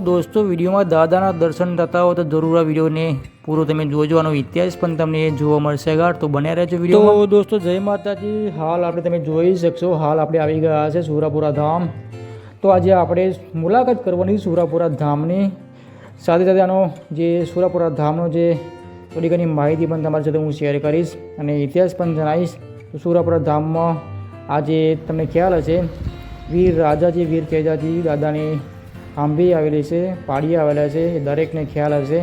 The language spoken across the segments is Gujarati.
દોસ્તો, વિડીયોમાં દાદાના દર્શન થતા હોય તો જરૂર આ વિડીયોને પૂરો તમે જોજો. ઇતિહાસ પણ તમને જોવા મળશે ગાઢ તો બન્યા રહેજો વીડિયો તો દોસ્તો, જય માતાજી. હાલ આપણે તમે જોઈ શકશો. હાલ આપણે આવી ગયા છે સુરાપુરા ધામ. તો આજે આપણે મુલાકાત કરવાની સુરાપુરા ધામની. સાથે સાથે આનો જે સુરાપુરા ધામનો જે થોડી ઘણી માહિતી પણ તમારી સાથે હું શેર કરીશ અને ઇતિહાસ પણ જણાવીશ. તો સુરાપુરા ધામમાં આજે તમને ખ્યાલ હશે. વીર રાજાજી, વીર કેજાજી દાદાની આંબી આવેલી છે પાડી આવેલા છે, એ દરેકને ખ્યાલ હશે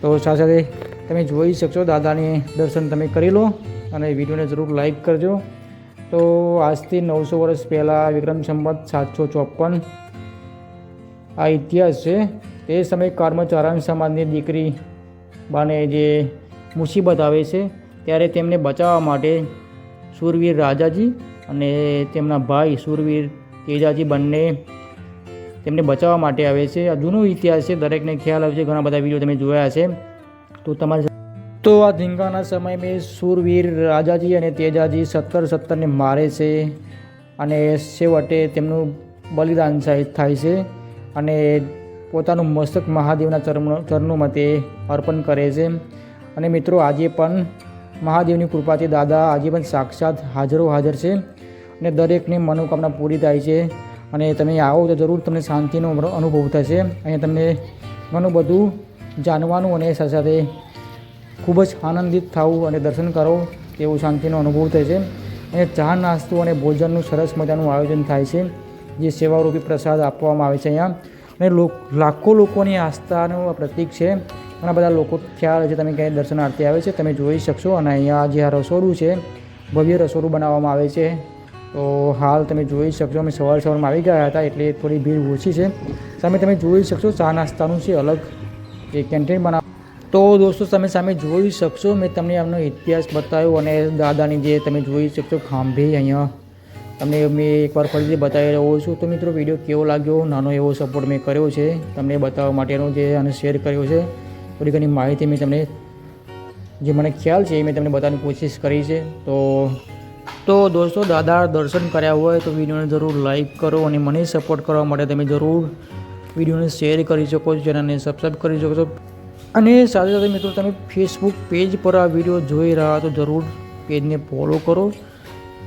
તો સાથે સાથે તમે જોઈ શકશો દાદાની દર્શન તમે કરી લો અને વિડીયોને જરૂર લાઈક કરજો. તો આજથી નવસો વર્ષ પહેલાં વિક્રમ સંવત સાતસો ચોપન આ ઇતિહાસ છે. તે સમયે કર્મચારણ સમાજની દીકરી બાને જે મુસીબત આવે છે, ત્યારે તેમને બચાવવા માટે સુરવીર રાજાજી અને તેમના ભાઈ સુરવીર તેજાજી બંને તેમને બચાવવા માટે આવે છે. આ જૂનો ઇતિહાસ છે, દરેકને ખ્યાલ આવશે. ઘણા બધા વીડિયો તમે જોયા છે. તો તમારે તો આ ધીંગાના સમયમાં સુરવીર રાજાજી અને તેજાજી સત્તર સત્તરને મારે છે અને છેવટે તેમનું બલિદાન સહિત થાય છે અને પોતાનું મસ્તક મહાદેવના ચરણ ચરણોમાં તે અર્પણ કરે છે. અને મિત્રો, આજે પણ મહાદેવની કૃપાથી દાદા આજે પણ સાક્ષાત હાજરો હાજર છે અને દરેકની મનોકામના પૂરી થાય છે. અને તમે આવો તો જરૂર તમને શાંતિનો અનુભવ થશે. અહીંયા તમને ઘણું બધું જાણવાનું અને સાથે સાથે ખૂબ જ આનંદિત થવું અને દર્શન કરો તેવું શાંતિનો અનુભવ છે. અને ચા નાસ્તો અને ભોજનનું સરસ મજાનું આયોજન થાય છે. જે સેવારૂપી પ્રસાદ આપવામાં આવે છે અહીંયા. અને લાખો લોકોની આસ્થાનું પ્રતીક છે. ઘણા બધા લોકો ખ્યાલ છે તમે ક્યાંય દર્શનાર્થી આવે છે. તમે જોઈ શકશો અને અહીંયા જે આ રસોડું છે, ભવ્ય રસોડું બનાવવામાં આવે છે. તો હાલ તમે જોઈ શકશો, અમે સવાર સવારમાં આવી ગયા હતા એટલે થોડી ભીડ ઓછી છે. સામે તમે જોઈ શકશો, ચા નાસ્તાનું છે અલગ એ કેન્ટીન બનાવ તો દોસ્તો, તમે સામે જોઈ શકશો, મેં તમને એમનો ઇતિહાસ બતાવ્યો અને દાદાની જે તમે જોઈ શકશો, ખાંભી અહીંયા. તમને મેં એકવાર ફરીથી બતાવી રહ્યો છું. તો મિત્રો, વીડિયો કેવો લાગ્યો? નાનો એવો સપોર્ટ મેં કર્યો છે. તમને બતાવવા માટેનો જે અને શેર કર્યો છે. થોડી ઘણી માહિતી મેં તમને જે મને ખ્યાલ છે એ મેં તમને બતાવવાની કોશિશ કરી છે. તો તો દોસ્તો દાદા દર્શન કર્યા હોય તો વિડીયોને જરૂર લાઇક કરો અને મને સપોર્ટ કરવા માટે તમે જરૂર વિડીયોને શેર કરી શકો છો ચેનલને સબસ્ક્રાઈબ કરી શકો છો. અને સાથે સાથે મિત્રો, તમે ફેસબુક પેજ પર આ વીડિયો જોઈ રહ્યા તો જરૂર પેજને ફોલો કરો.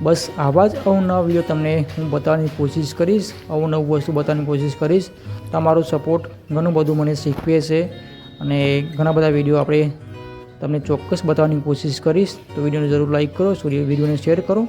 બસ આવા જ અવનવા વીડિયો તમને હું બતાવવાની કોશિશ કરીશ, અવનવું વસ્તુ બતાવવાની કોશિશ કરીશ. તમારો સપોર્ટ ઘણું બધું મને શીખવે છે અને ઘણા બધા વીડિયો આપણે તમને ચોક્કસ બતાવવાની કોશિશ કરીશ. તો વિડીયોને જરૂર લાઈક કરો વિડીયોને શેર કરો.